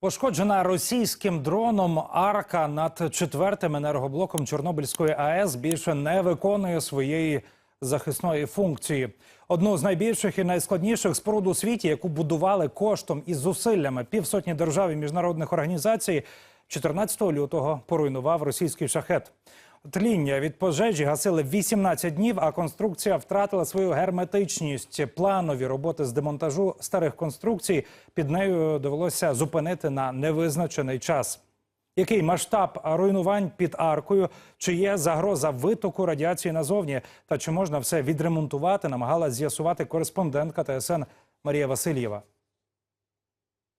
Пошкоджена російським дроном арка над четвертим енергоблоком Чорнобильської АЕС більше не виконує своєї захисної функції. Одну з найбільших і найскладніших споруд у світі, яку будували коштом і зусиллями півсотні держав і міжнародних організацій, 14 лютого поруйнував російський шахет. Тління від пожежі гасили 18 днів, а конструкція втратила свою герметичність. Планові роботи з демонтажу старих конструкцій під нею довелося зупинити на невизначений час. Який масштаб руйнувань під аркою? Чи є загроза витоку радіації назовні? Та чи можна все відремонтувати? Намагалась з'ясувати кореспондентка ТСН Марія Васильєва.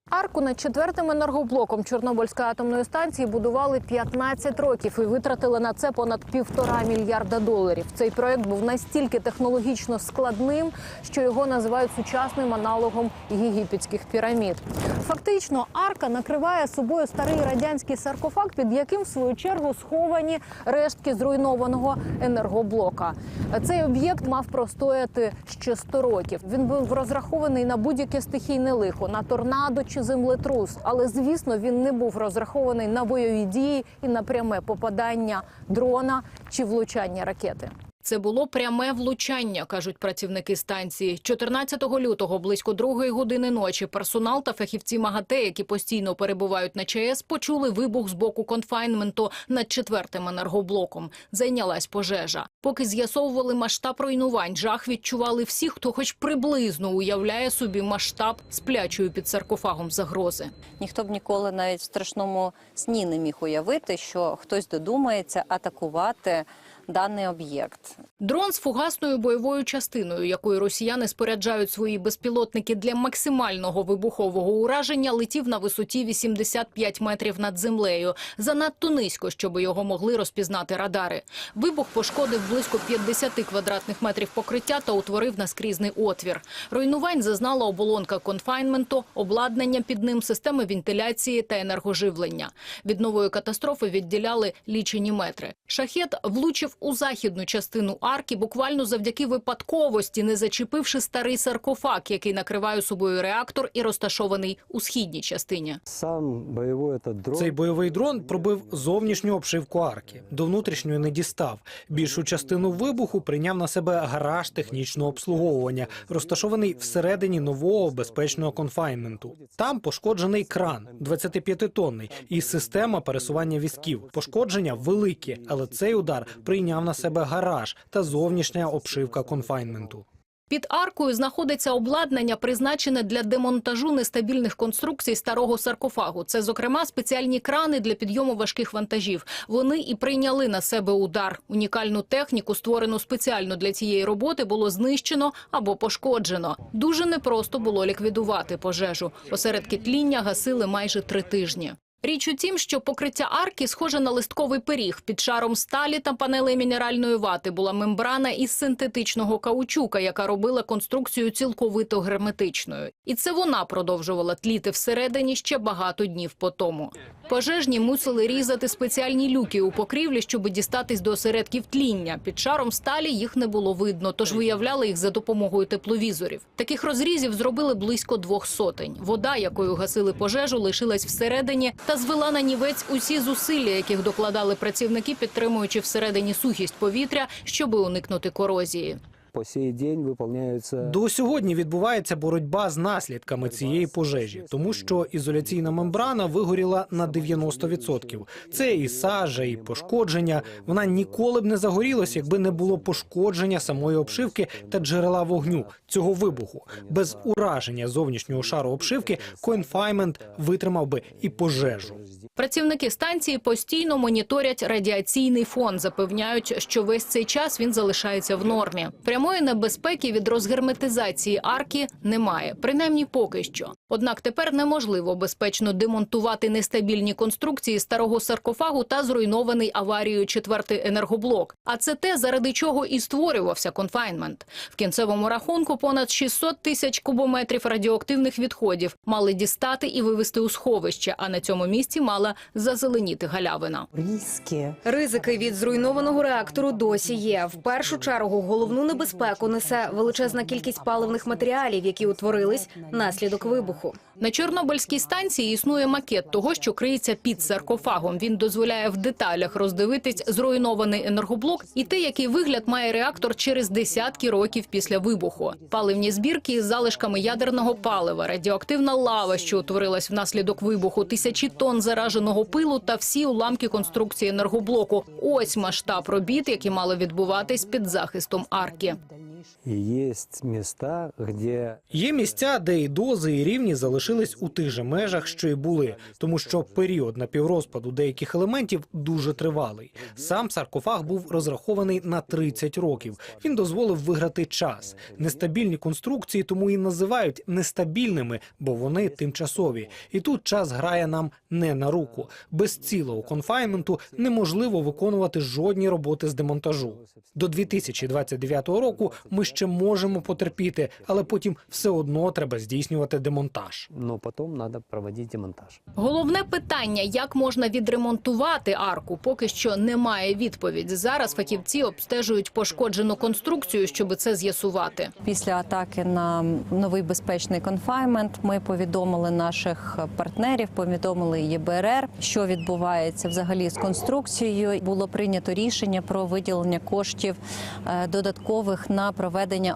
Арку над четвертим енергоблоком Чорнобильської атомної станції будували 15 років і витратили на це понад півтора мільярда доларів. Цей проект був настільки технологічно складним, що його називають сучасним аналогом єгипетських пірамід. Фактично, арка накриває собою старий радянський саркофаг, під яким в свою чергу сховані рештки зруйнованого енергоблока. Цей об'єкт мав простояти ще 100 років. Він був розрахований на будь-яке стихійне лихо, на торнадо чи землетрус. Але звісно, він не був розрахований на бойові дії і на пряме попадання дрона чи влучання ракети. Це було пряме влучання, кажуть працівники станції. 14 лютого, близько другої години ночі, персонал та фахівці МАГАТЕ, які постійно перебувають на ЧАЕС, почули вибух з боку конфайнменту над четвертим енергоблоком. Зайнялась пожежа. Поки з'ясовували масштаб руйнувань, жах відчували всі, хто хоч приблизно уявляє собі масштаб сплячої під саркофагом загрози. Ніхто б ніколи навіть в страшному сні не міг уявити, що хтось додумається атакувати даний об'єкт. Дрон з фугасною бойовою частиною, якою росіяни споряджають свої безпілотники для максимального вибухового ураження, летів на висоті 85 метрів над землею. Занадто низько, щоб його могли розпізнати радари. Вибух пошкодив близько 50 квадратних метрів покриття та утворив наскрізний отвір. Руйнувань зазнала оболонка конфайнменту, обладнання під ним, системи вентиляції та енергоживлення. Від нової катастрофи відділяли лічені метри. Шахет влучив у західну частину арки буквально завдяки випадковості, не зачепивши старий саркофаг, який накриває собою реактор і розташований у східній частині. Сам бойовий этот дрон. Цей бойовий дрон пробив зовнішню обшивку арки. До внутрішньої не дістав. Більшу частину вибуху прийняв на себе гараж технічного обслуговування, розташований всередині нового безпечного конфайнменту. Там пошкоджений кран 25-тонний і система пересування візків. Пошкодження великі, але цей удар прийняв на себе гараж та зовнішня обшивка конфайнменту. Під аркою знаходиться обладнання, призначене для демонтажу нестабільних конструкцій старого саркофагу. Це, зокрема, спеціальні крани для підйому важких вантажів. Вони і прийняли на себе удар. Унікальну техніку, створену спеціально для цієї роботи, було знищено або пошкоджено. Дуже непросто було ліквідувати пожежу. Осередки тління гасили майже три тижні. Річ у тім, що покриття арки схоже на листковий пиріг. Під шаром сталі та панелей мінеральної вати була мембрана із синтетичного каучука, яка робила конструкцію цілковито герметичною. І це вона продовжувала тліти всередині ще багато днів по тому. Пожежні мусили різати спеціальні люки у покрівлі, щоб дістатись до осередків тління. Під шаром сталі їх не було видно, тож виявляли їх за допомогою тепловізорів. Таких розрізів зробили близько двох сотень. Вода, якою гасили пожежу, лишилась всередині та звела на нівець усі зусилля, яких докладали працівники, підтримуючи всередині сухість повітря, щоб уникнути корозії. По сей день виконується До сьогодні відбувається боротьба з наслідками цієї пожежі, тому що ізоляційна мембрана вигоріла на 90%. Це і сажа, і пошкодження. Вона ніколи б не загорілася, якби не було пошкодження самої обшивки та джерела вогню цього вибуху. Без ураження зовнішнього шару обшивки конфаймент витримав би і пожежу. Працівники станції постійно моніторять радіаційний фон, запевняють, що весь цей час він залишається в нормі. Прямої небезпеки від розгерметизації арки немає, принаймні поки що. Однак тепер неможливо безпечно демонтувати нестабільні конструкції старого саркофагу та зруйнований аварією четвертий енергоблок. А це те, заради чого і створювався конфайнмент. В кінцевому рахунку понад 600 тисяч кубометрів радіоактивних відходів мали дістати і вивезти у сховище, а на цьому місці мала зазеленіти галявина. Ризики від зруйнованого реактору досі є. В першу чергу головну небезпеку небезпеку несе величезна кількість паливних матеріалів, які утворились наслідок вибуху. На Чорнобильській станції існує макет того, що криється під саркофагом. Він дозволяє в деталях роздивитись зруйнований енергоблок і те, який вигляд має реактор через десятки років після вибуху. Паливні збірки із залишками ядерного палива, радіоактивна лава, що утворилась внаслідок вибуху, тисячі тонн зараженого пилу та всі уламки конструкції енергоблоку. Ось масштаб робіт, які мали відбуватись під захистом арки. Є місця, де і дози, і рівні залишились у тих же межах, що й були, тому що період напіврозпаду деяких елементів дуже тривалий. Сам саркофаг був розрахований на 30 років. Він дозволив виграти час. Нестабільні конструкції тому і називають нестабільними, бо вони тимчасові. І тут час грає нам не на руку. Без цілого конфайнменту неможливо виконувати жодні роботи з демонтажу. До 2029 року ми ще можемо потерпіти, але потім все одно треба здійснювати демонтаж. но потом надо проводить демонтаж. Головне питання, як можна відремонтувати арку, поки що немає відповіді. Зараз фахівці обстежують пошкоджену конструкцію, щоб це з'ясувати. Після атаки на новий безпечний конфаймент ми повідомили наших партнерів, повідомили ЄБРР, що відбувається взагалі з конструкцією. Було прийнято рішення про виділення коштів е, додаткових на проведення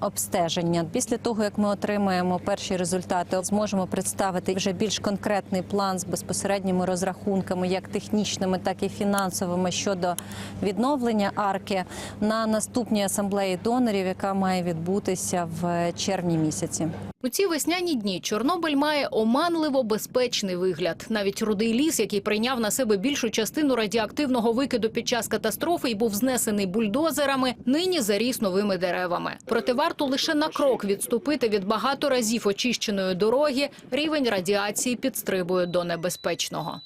обстеження. Після того як ми отримаємо перші результати, зможемо представити вже більш конкретний план з безпосередніми розрахунками, як технічними, так і фінансовими щодо відновлення арки на наступній асамблеї донорів, яка має відбутися в червні місяці. У ці весняні дні Чорнобиль має оманливо безпечний вигляд. Навіть рудий ліс, який прийняв на себе більшу частину радіоактивного викиду під час катастрофи і був знесений бульдозерами, нині заріс новими деревами. Проте варто лише на крок відступити від багато разів очищеної дороги. Рівень радіації підстрибує до небезпечного.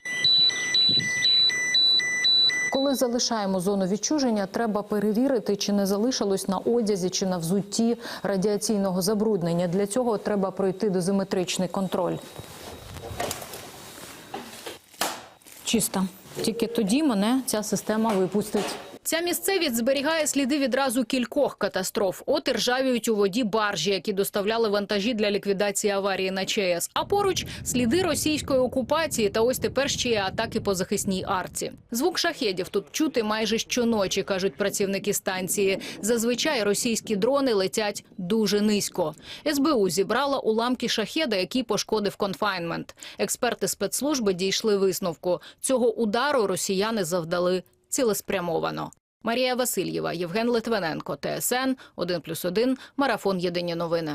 Коли залишаємо зону відчуження, треба перевірити, чи не залишилось на одязі чи на взутті радіаційного забруднення. Для цього треба пройти дозиметричний контроль. Чисто. Тільки тоді мене ця система випустить. Ця місцевість зберігає сліди відразу кількох катастроф. От і ржавіють у воді баржі, які доставляли вантажі для ліквідації аварії на ЧАЕС. А поруч сліди російської окупації та ось тепер ще й атаки по захисній арці. Звук шахедів тут чути майже щоночі, кажуть працівники станції. Зазвичай російські дрони летять дуже низько. СБУ зібрала уламки шахеда, який пошкодив конфайнмент. Експерти спецслужби дійшли висновку. Цього удару росіяни завдали цілеспрямовано. Марія Васильєва, Євген Литвиненко, ТСН 1+,1, Марафон Єдині новини.